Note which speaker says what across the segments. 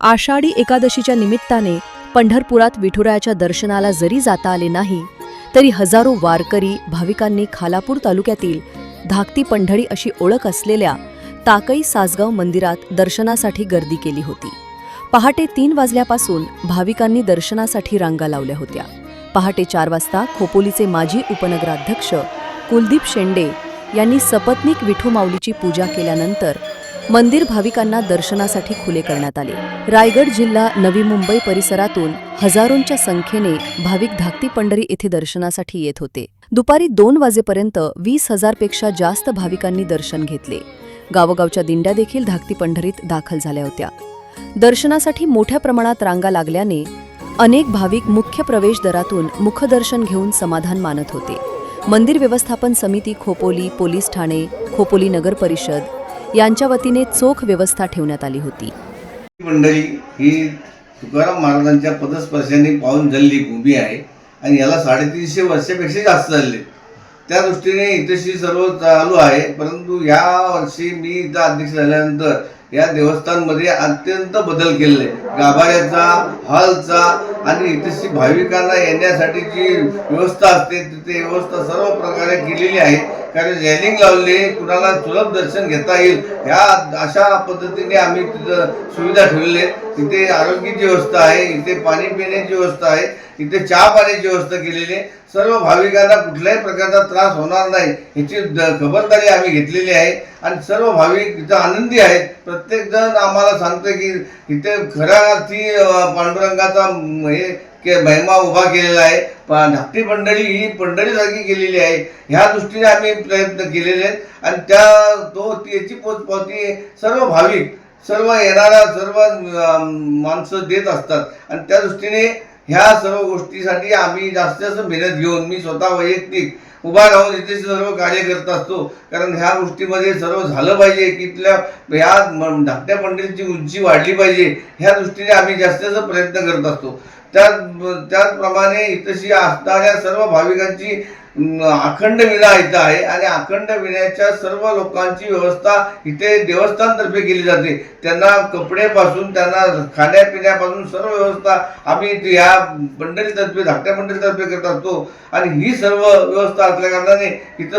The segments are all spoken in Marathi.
Speaker 1: आषाढी एकादशीच्या निमित्ताने पंढरपुरात विठुरायाच्या दर्शनाला जरी जाता आले नाही तरी हजारो वारकरी भाविकांनी खालापूर तालुक्यातील धाकटी पंढरी अशी ओळख असलेल्या ताकई सासगाव मंदिरात दर्शनासाठी गर्दी केली होती. पहाटे तीन वाजल्यापासून भाविकांनी दर्शनासाठी रांगा लावल्या होत्या. पहाटे चार वाजता खोपोलीचे माजी उपनगराध्यक्ष कुलदीप शेंडे यांनी सपत्नीक विठू माऊलीची पूजा केल्यानंतर मंदिर भाविकांना दर्शनासाठी खुले करण्यात आले. रायगड जिल्हा नवी मुंबई परिसरातून हजारोंच्या संख्येने भाविक धाकटी पंढरी येथे दर्शनासाठी येत होते. दुपारी दोन वाजेपर्यंत वीस हजारपेक्षा जास्त भाविकांनी दर्शन घेतले. गावोगावच्या दिंड्या देखील धाकटी पंढरीत दाखल झाल्या होत्या. दर्शनासाठी मोठ्या प्रमाणात रांगा लागल्याने अनेक भाविक मुख्य प्रवेशद्वारातून मुखदर्शन घेऊन समाधान मानत होते. मंदिर व्यवस्थापन समिती खोपोली पोलीस ठाणे खोपोली नगर परिषद यांच्या वतीने चोख व्यवस्था ठेवण्यात आली होती.
Speaker 2: मंडळी ही तुकाराम महाराजांच्या पदस्पर्शाने पाहून झालेली भूमी आहे आणि याला साडेतीनशे वर्षापेक्षा जास्त झाले. त्या दृष्टीने इथेशी सर्व चालू आहे परंतु या वर्षी मी इथं अध्यक्ष झाल्यानंतर या देवस्थानमध्ये अत्यंत बदल केलेले गाभाऱ्याचा हॉलचा आणि इथेशी भाविकांना येण्यासाठी जी व्यवस्था असते तिथे व्यवस्था सर्व प्रकारे केलेली आहे. कारण रेलिंग लावले कुणाला सुलभ दर्शन घेता येईल ह्या अशा पद्धतीने आम्ही तिथं सुविधा ठेवलेली आहे तिथे आरोग्याची व्यवस्था आहे इथे पाणी पिण्याची व्यवस्था आहे इथे चहा पाण्याची व्यवस्था केलेली आहे. सर्व भाविकांना कुठल्याही प्रकारचा त्रास होणार नाही ह्याची द- खबरदारी आम्ही घेतलेली आहे. आणि सर्व भाविक इथं आनंदी आहेत. प्रत्येक जण आम्हाला सांगतं की इथे खऱ्या अर्थी पांडुरंगाचा हे के महिमा उभा केलेला आहे. पण धाकटी मंडळी ही पंढरीसारखी गेलेली आहे. ह्या दृष्टीने आम्ही प्रयत्न केलेले आहेत. आणि त्या तो याची पोचपावती सर्व भाविक सर्व येणारा सर्व माणसं देत असतात. आणि त्या दृष्टीने ह्या सर्व गोष्टीसाठी आम्ही जास्त जास्त मेहनत घेऊन मी स्वतः वैयक्तिक उभा राहून इथे सर्व कार्य करत असतो. कारण ह्या गोष्टीमध्ये सर्व झालं पाहिजे की इथल्या ह्या म- धाकट्या मंडळीची उंची वाढली पाहिजे ह्या दृष्टीने आम्ही जास्त जास्त प्रयत्न करत असतो. त्या त्याचप्रमाणे इथशी असणाऱ्या सर्व भाविकांची अखंड विणा इथं आहे. आणि अखंड विण्याच्या सर्व लोकांची व्यवस्था इथे देवस्थानतर्फे केली जाते. त्यांना कपडेपासून त्यांना खाण्यापिण्यापासून सर्व व्यवस्था आम्ही इथे या मंडळीतर्फे धाकट्या मंडळीतर्फे करत असतो. आणि ही सर्व व्यवस्था असल्या कारणाने इथं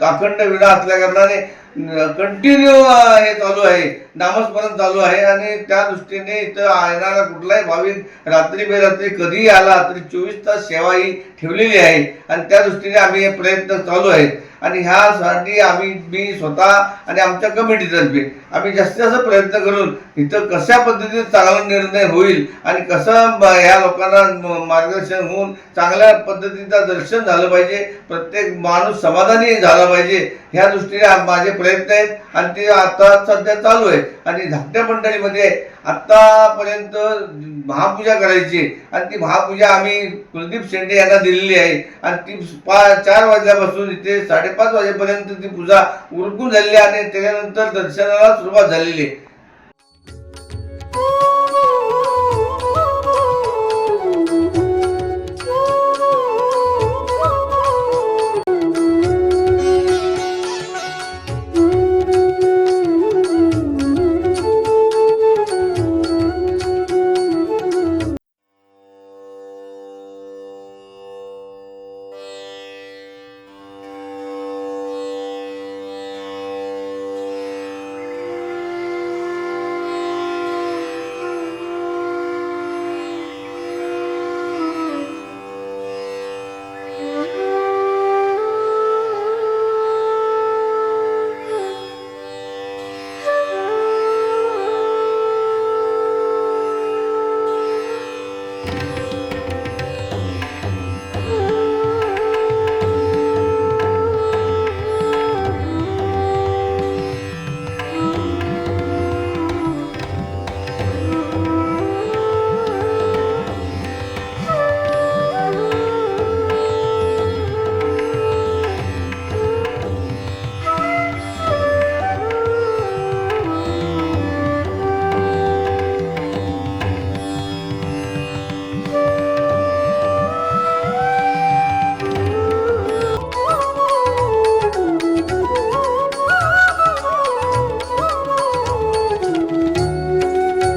Speaker 2: अखंड विणा असल्या कारणाने कंटिन्यू हे चालू आहे. नामस्मरण चालू आहे आणि त्या दृष्टीने इथं येणारा कुठलाही भाविक रात्री बेरात्री कधीही आला तरी चोवीस तास सेवा ही ठेवलेली आहे. आणि त्या दृष्टीने आम्ही हे प्रयत्न चालू आहेत. आणि ह्यासाठी आम्ही मी स्वतः आणि आमच्या कमिटीतर्फे आम्ही जास्तीत जास्त प्रयत्न करून इथं कशा पद्धतीने चांगला निर्णय होईल आणि कसं ह्या लोकांना मार्गदर्शन होऊन चांगल्या पद्धतीचं दर्शन झालं पाहिजे प्रत्येक माणूस समाधानी झाला पाहिजे ह्या दृष्टीने माझे प्रयत्न आहेत आणि ते आता सध्या चालू आहे. आणि धाकट्या मंडळीमध्ये आतापर्यंत महापूजा करायची. आणि ती महापूजा आम्ही कुलदीप शेंडे यांना दिलेली आहे. आणि ती पा चार वाजल्यापासून इथे साडेपाच वाजेपर्यंत ती पूजा उरकून झालेली आहे आणि त्याच्यानंतर दर्शनाला सुरुवात झालेली आहे.